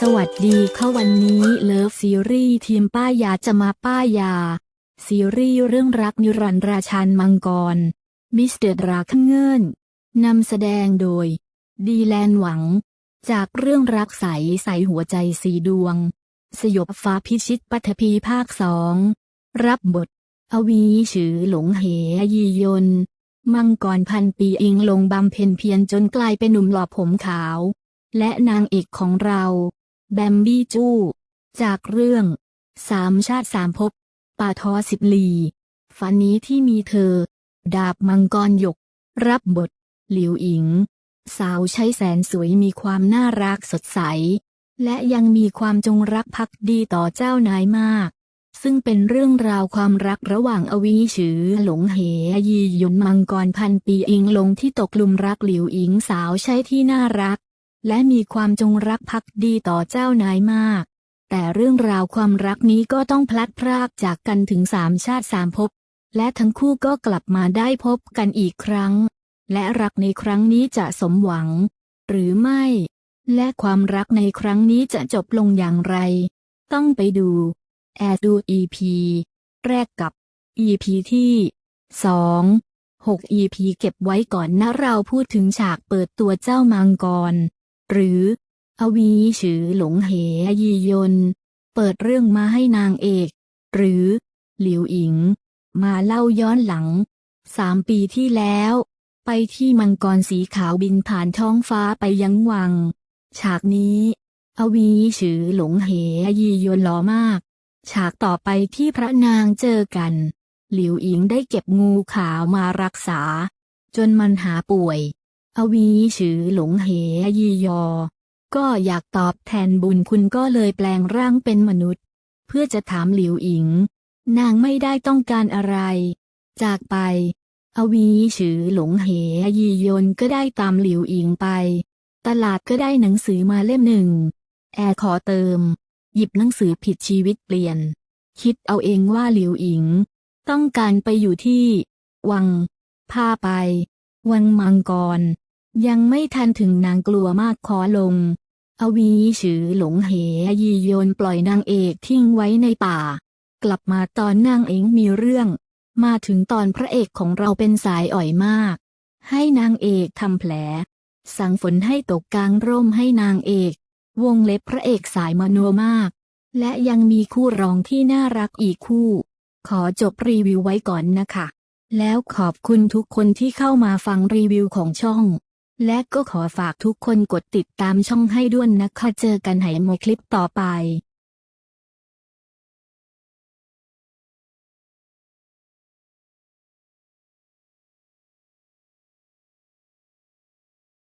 สวัสดีค่ะวันนี้เลิฟซีรีส์ทีมป้ายาจะมาป้ายา ซีรีส์เรื่องรักนิรันดร์ราชันมังกร มิสเตอร์ดราคันเงินนำแสดงโดย ดีแลนหวัง จากเรื่องรักใสใสหัวใจสีดวง สยบฟ้าพิชิตปัทภีภาคสองรับบท อวีฉือหลงเหยียน มังกรพันปีอิงลงบำเพ็ญเพียรจนกลายเป็นหนุ่มหล่อผมขาวและนางเอกของเรา แบมบี้จู้ จากเรื่องสามชาติสามภพป่าทอสิบลี ฝันนี้ที่มีเธอ ดาบมังกรหยก รับบท หลิวอิง สาวใช้แสนสวยมีความน่ารักสดใส และยังมีความจงรักภักดีต่อเจ้านายมาก ซึ่งเป็นเรื่องราวความรักระหว่างอวีฉือหลงเหยีหยุนมังกรพันปีอิงลงที่ตกหลุมรักหลิวอิงสาวใช้ที่น่ารัก และมีความจงรักภักดีต่อเจ้านายมาก แต่เรื่องราวความรักนี้ก็ต้องพลัดพรากจากกันถึงสามชาติสามภพ และทั้งคู่ก็กลับมาได้พบกันอีกครั้ง และรักในครั้งนี้จะสมหวัง หรือไม่ และความรักในครั้งนี้จะจบลงอย่างไร ต้องไปดู แอดดู EP แรกกับ EP ที่2 6 EP เก็บไว้ก่อนนะเราพูดถึงฉากเปิดตัวเจ้ามังกร หรือ อวีฉือหลงเหยียน เปิดเรื่องมาให้นางเอก หรือ หลิวอิง มาเล่าย้อนหลัง สามปีที่แล้ว ไปที่มังกรสีขาวบินผ่านท้องฟ้าไปยังวัง ฉากนี้ อวีฉือหลงเหยียนหล่อมาก ฉากต่อไปที่พระนางเจอกัน หลิวอิงได้เก็บงูขาวมารักษา จนมันหาป่วย อวีฉือหลงเหยียอ ก็อยากตอบแทนบุญคุณก็เลยแปลงร่างเป็นมนุษย์ เพื่อจะถามหลิวอิง นางไม่ได้ต้องการอะไร จากไป อวีฉือหลงเหยียนก็ได้ตามหลิวอิงไป ตลาดก็ได้หนังสือมาเล่มหนึ่ง แอร์ขอเติม หยิบหนังสือผิดชีวิตเปลี่ยน คิดเอาเองว่าหลิวอิง ต้องการไปอยู่ที่ วัง พาไป วังมังกร ยังไม่ทันถึงนางกลัวมากขอลง อวีฉือหลงเหยีโยนปล่อยนางเอกทิ้งไว้ในป่า กลับมาตอนนางเอกมีเรื่อง มาถึงตอนพระเอกของเราเป็นสายอ่อยมาก ให้นางเอกทำแผล สั่งฝนให้ตกกลางร่มให้นางเอก วงเล็บพระเอกสายมโนมาก และยังมีคู่รองที่น่ารักอีกคู่ ขอจบรีวิวไว้ก่อนนะคะ แล้วขอบคุณทุกคนที่เข้ามาฟังรีวิวของช่อง และก็ขอฝากทุกคนกดติดตามช่องให้ด้วยนะคะ เจอกันไหโมคลิปต่อไป